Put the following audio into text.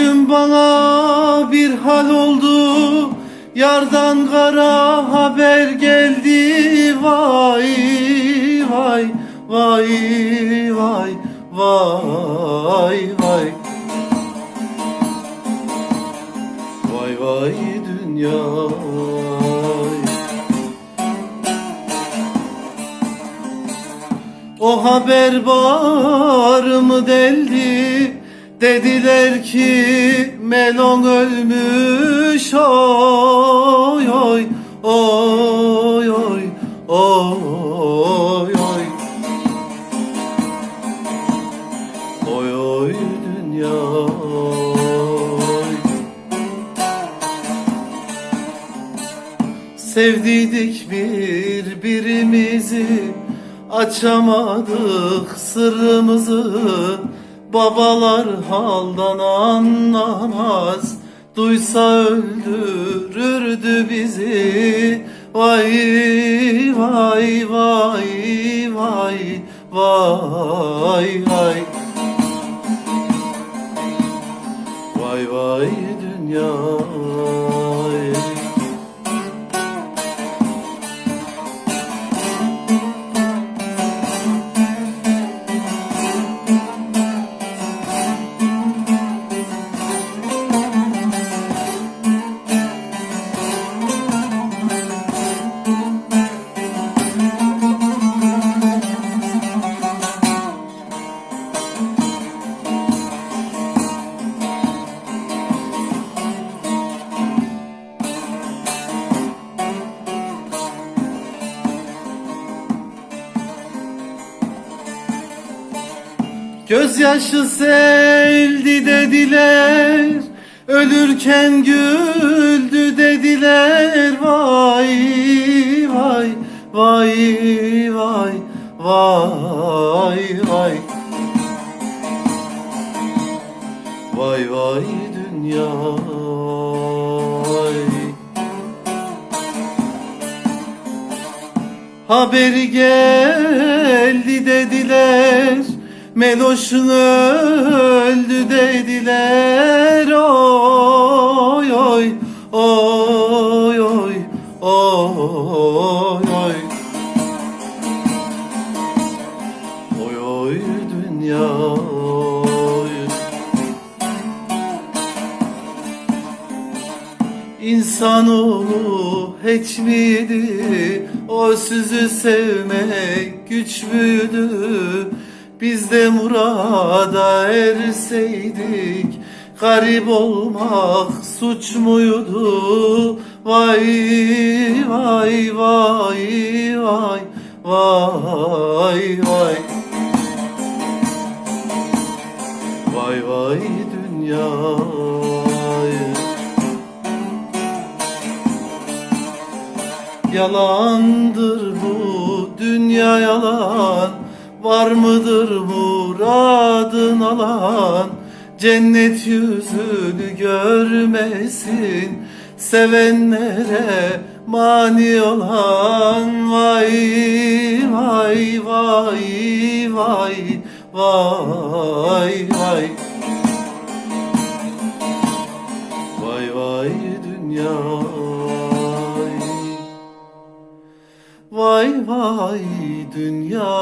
Bugün bana bir hal oldu. Yardan kara haber geldi. Vay vay vay vay vay vay. Vay vay dünya O haber bağrımı deldi Dediler ki Melon ölmüş Oy oy oy oy oy oy Oy oy dünya. Sevdiydik birbirimizi Açamadık sırrımızı Babalar haldan anlamaz. Duysa öldürürdü bizi. Vay vay vay vay vay vay. Vay vay dünya Gözyaşı seldi dediler Ölürken güldü dediler. Vay vay vay vay vay vay. Vay vay dünya vay. Haberi geldi dediler Meloş'un öldü dediler. Oy oy oy oy oy oy. Oy oy dünya oy. İnsanoğlu hiç miydi? O sizi sevmek güç müydü biz de murada erseydik Garip olmak suç muydu? Vay vay vay vay vay vay. Vay vay dünya Yalandır bu dünya yalan. Var mıdır muradın alan? Cennet yüzünü görmesin. Sevenlere mani olan. Vay vay vay vay vay vay. Vay vay dünya Vay dünya